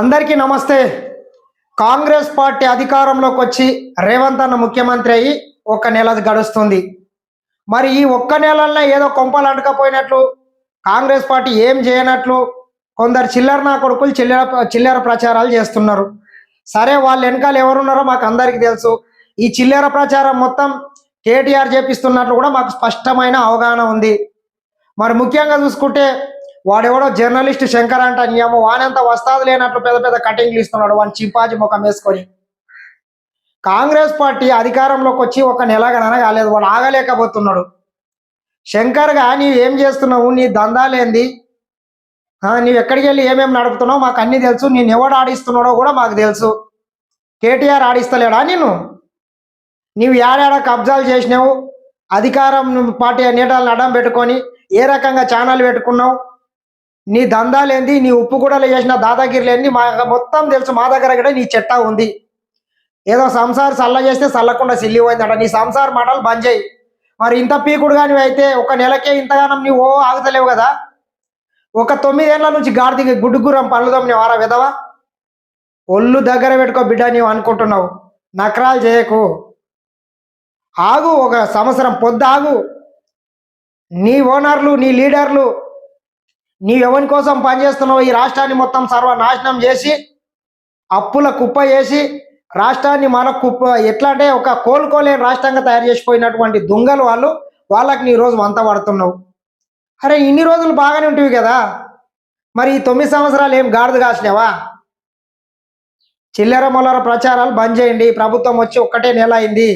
అందరికీ నమస్తే. కాంగ్రెస్ పార్టీ అధికారంలోకి వచ్చి రేవంత్ అన్న ముఖ్యమంత్రి అయ్యి ఒక నెల గడుస్తుంది. మరి ఈ ఒక్క నెలల్లో ఏదో కొంపలు అంటకపోయినట్లు కాంగ్రెస్ పార్టీ ఏం చేయనట్లు కొందరు చిల్లర నా కొడుకులు చిల్లర చిల్లర ప్రచారాలు చేస్తున్నారు. సరే వాళ్ళ వెనకాల ఎవరున్నారో మాకు అందరికీ తెలుసు. ఈ చిల్లర ప్రచారం మొత్తం కేటీఆర్ చేపిస్తున్నట్లు కూడా మాకు స్పష్టమైన అవగాహన ఉంది. మరి ముఖ్యంగా చూసుకుంటే వాడెవడో జర్నలిస్ట్ శంకర్ అంట నియమం వానంత వస్తాది లేనట్లు పెద్ద పెద్ద కటింగ్లు ఇస్తున్నాడు వాని చింపాజీ ముఖం వేసుకొని. కాంగ్రెస్ పార్టీ అధికారంలోకి వచ్చి ఒక నెల కాలేదు వాడు ఆగలేకపోతున్నాడు. శంకర్గా నీవు ఏం చేస్తున్నావు? నీ దందాలేంది నీవు ఎక్కడికి వెళ్ళి ఏమేమి నడుపుతున్నావు? మాకు అన్ని తెలుసు. నేను ఎవడు ఆడిస్తున్నాడో కూడా మాకు తెలుసు. కేటీఆర్ ఆడిస్తలేడా నేను నీవు ఏడాడ కబ్జాలు చేసినావు? అధికారం పార్టీ నీటాలను అడ్డం పెట్టుకొని ఏ రకంగా ఛానల్ పెట్టుకున్నావు? నీ దందాలేంది నీ ఉప్పు కూడా చేసిన దాదాగిరిలేంది మా మొత్తం తెలుసు మా దగ్గర కూడా నీ చెట్టా ఉంది. ఏదో సంసార్ సల్ల చేస్తే సల్లకుండా సిల్లి పోయిందట నీ సంసార మాటలు బంద్ చేయి. మరి ఇంత పీకుడు కానీ అయితే ఒక నెలకే ఇంతగానం నీవు ఓ ఆగుతలేవు కదా? ఒక తొమ్మిదేళ్ళ నుంచి గాడిదికి గుడ్డుగురం పనులు తమ్మి వారా విధవా ఒళ్ళు దగ్గర పెట్టుకో బిడ్డ నీవు అనుకుంటున్నావు. నకరాలు చేయకు. ఆగు ఒక సంవత్సరం పొద్దు ఆగు. నీ ఓనర్లు నీ లీడర్లు నీ ఎవరి కోసం పనిచేస్తున్నావు ఈ రాష్ట్రాన్ని మొత్తం సర్వనాశనం చేసి అప్పుల కుప్ప చేసి రాష్ట్రాన్ని మన కుప్ప ఎట్లా అంటే ఒక కోలుకోలేని రాష్ట్రంగా తయారు చేసిపోయినటువంటి దొంగలు వాళ్ళు వాళ్ళకి నీ రోజు వంత పడుతున్నావు. అరే ఇన్ని రోజులు బాగానే ఉంటివి కదా. మరి ఈ తొమ్మిది సంవత్సరాలు ఏం గాడిద కాసినావా? చిల్లర మొల్లర ప్రచారాలు బంద్ చేయండి. ప్రభుత్వం వచ్చి ఒక్కటే నెల అయింది.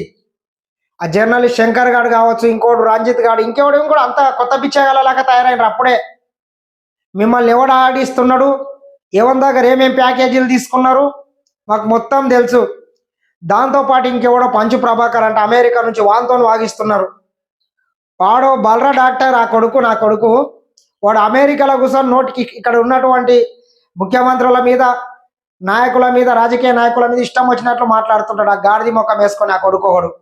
ఆ జర్నలిస్ట్ శంకర్ గాడు కావచ్చు ఇంకోడు రంజిత్ గాడు ఇంకోడు ఇంకోడు అంత కొత్త పిచ్చగలలాగా తయారైనరు అప్పుడే. మిమ్మల్ని ఎవడు ఆడిస్తున్నాడు? ఎవరి దగ్గర ఏమేం ప్యాకేజీలు తీసుకున్నారు? మాకు మొత్తం తెలుసు. దాంతోపాటు ఇంకెవడో పంచు ప్రభాకర్ అంటే అమెరికా నుంచి వాంతో వాగిస్తున్నారు. వాడో బలరా డాక్టర్ ఆ కొడుకు నా కొడుకు. వాడు అమెరికాలో కూర్చొని నోటికి ఇక్కడ ఉన్నటువంటి ముఖ్యమంత్రుల మీద నాయకుల మీద రాజకీయ నాయకుల మీద ఇష్టం వచ్చినట్లు మాట్లాడుతుంటాడు. ఆ గాడిది ముఖం వేసుకొని ఆ కొడుకు ఒకడు.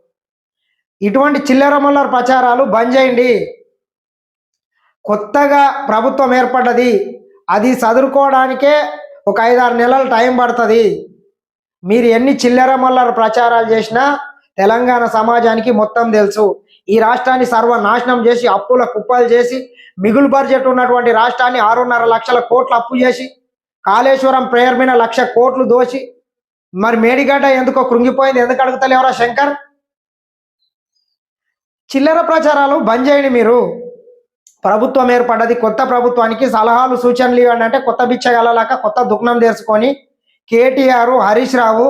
ఇటువంటి చిల్లర మొల్లర ప్రచారాలు బంద్ చేయండి. కొత్తగా ప్రభుత్వం ఏర్పడ్డది అది చదువుకోవడానికే ఒక ఐదారు నెలలు టైం పడుతుంది. మీరు ఎన్ని చిల్లర మల్లర ప్రచారాలు చేసినా తెలంగాణ సమాజానికి మొత్తం తెలుసు. ఈ రాష్ట్రాన్ని సర్వనాశనం చేసి అప్పుల కుప్పలు చేసి మిగులు బడ్జెట్ ఉన్నటువంటి రాష్ట్రాన్ని ఆరున్నర లక్షల కోట్లు అప్పు చేసి కాళేశ్వరం ప్రేయర్ మీద లక్ష కోట్లు దోచి మరి మేడిగడ్డ ఎందుకో కృంగిపోయింది ఎందుకు అడుగుతలేవరా శంకర్? చిల్లర ప్రచారాలు బంద్ చేయండి మీరు. ప్రభుత్వం ఏర్పడ్డది కొత్త ప్రభుత్వానికి సలహాలు సూచనలు ఇవ్వండి అంటే కొత్త బిచ్చగలలాక కొత్త దుఃఖం తెరుచుకొని కేటీఆర్ హరీష్ రావు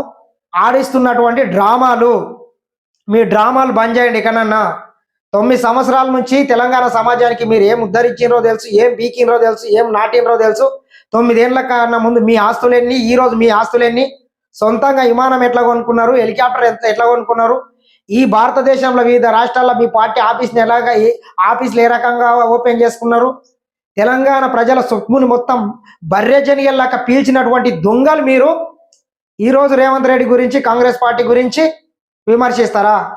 ఆడిస్తున్నటువంటి డ్రామాలు. మీ డ్రామాలు బంద్ చేయండి ఇకనన్నా తొమ్మిది సంవత్సరాల నుంచి తెలంగాణ సమాజానికి మీరు ఏం ఉద్ధరించినరో తెలుసు ఏం బీకినరో తెలుసు ఏం నాటినరో తెలుసు. తొమ్మిదేళ్ళ కన్నా ముందు మీ ఆస్తులన్నీ ఈ రోజు మీ ఆస్తులన్నీ? సొంతంగా విమానం ఎట్లా కొనుక్కున్నారు హెలికాప్టర్ ఎంత ఎట్లా కొనుక్కున్నారు? ఈ భారతదేశంలో వివిధ రాష్ట్రాల్లో మీ పార్టీ ఆఫీస్ని ఎలాగా ఏ- ఆఫీసులు ఏ రకంగా ఓపెన్ చేసుకున్నారు? తెలంగాణ ప్రజల సొమ్ముని మొత్తం బర్రెజనియల్లాక పీల్చినటువంటి దొంగలు మీరు. ఈరోజు రేవంత్ రెడ్డి గురించి కాంగ్రెస్ పార్టీ గురించి విమర్శిస్తారా?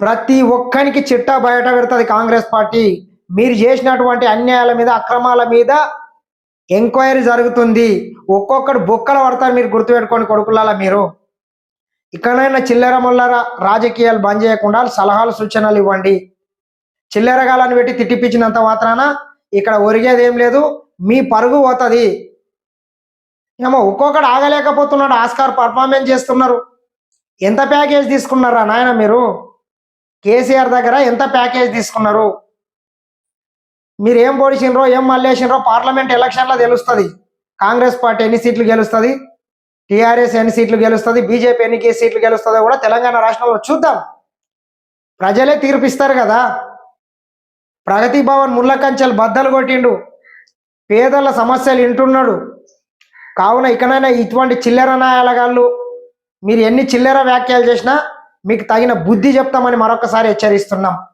ప్రతి ఒక్కరికి చిట్టా బయట పెడుతుంది కాంగ్రెస్ పార్టీ. మీరు చేసినటువంటి అన్యాయాల మీద అక్రమాల మీద ఎంక్వైరీ జరుగుతుంది. ఒక్కొక్కడు బొక్కలు పడతారు మీరు గుర్తుపెట్టుకొని కొడుకులాల మీరు. ఇక్కడైనా చిల్లర మొల్లర రాజకీయాలు బంద్ చేయకుండా సలహాలు సూచనలు ఇవ్వండి. చిల్లరగాలను పెట్టి తిట్టిపించినంత మాత్రాన ఇక్కడ ఒరిగేది ఏం లేదు. మీ పరుగు పోతుంది. ఏమో ఒక్కొక్కడు ఆగలేకపోతున్నాడు. ఆస్కార్ పర్ఫార్మెన్స్ చేస్తున్నారు. ఎంత ప్యాకేజ్ తీసుకున్నారా నాయన మీరు? కేసీఆర్ దగ్గర ఎంత ప్యాకేజ్ తీసుకున్నారు? మీరు ఏం పొడిచినరో ఏం మళ్ళేసినరో పార్లమెంట్ ఎలక్షన్లో తెలుస్తుంది. కాంగ్రెస్ పార్టీ ఎన్ని సీట్లు గెలుస్తుంది? టీఆర్ఎస్ ఎన్ని సీట్లు గెలుస్తుంది? బీజేపీ ఎన్ని కే- సీట్లు గెలుస్తుందో కూడా తెలంగాణ రాష్ట్రంలో చూద్దాం. ప్రజలే తీర్పిస్తారు కదా. ప్రగతి భవన్ ముళ్ళ కంచెలు బద్దలు కొట్టిండు. పేదల సమస్యలు వింటున్నాడు. కావున ఇకనైనా ఇటువంటి చిల్లర నాయాలగాళ్ళు మీరు ఎన్ని చిల్లర వ్యాఖ్యలు చేసినా మీకు తగిన బుద్ధి చెప్తామని మరొకసారి హెచ్చరిస్తున్నాం.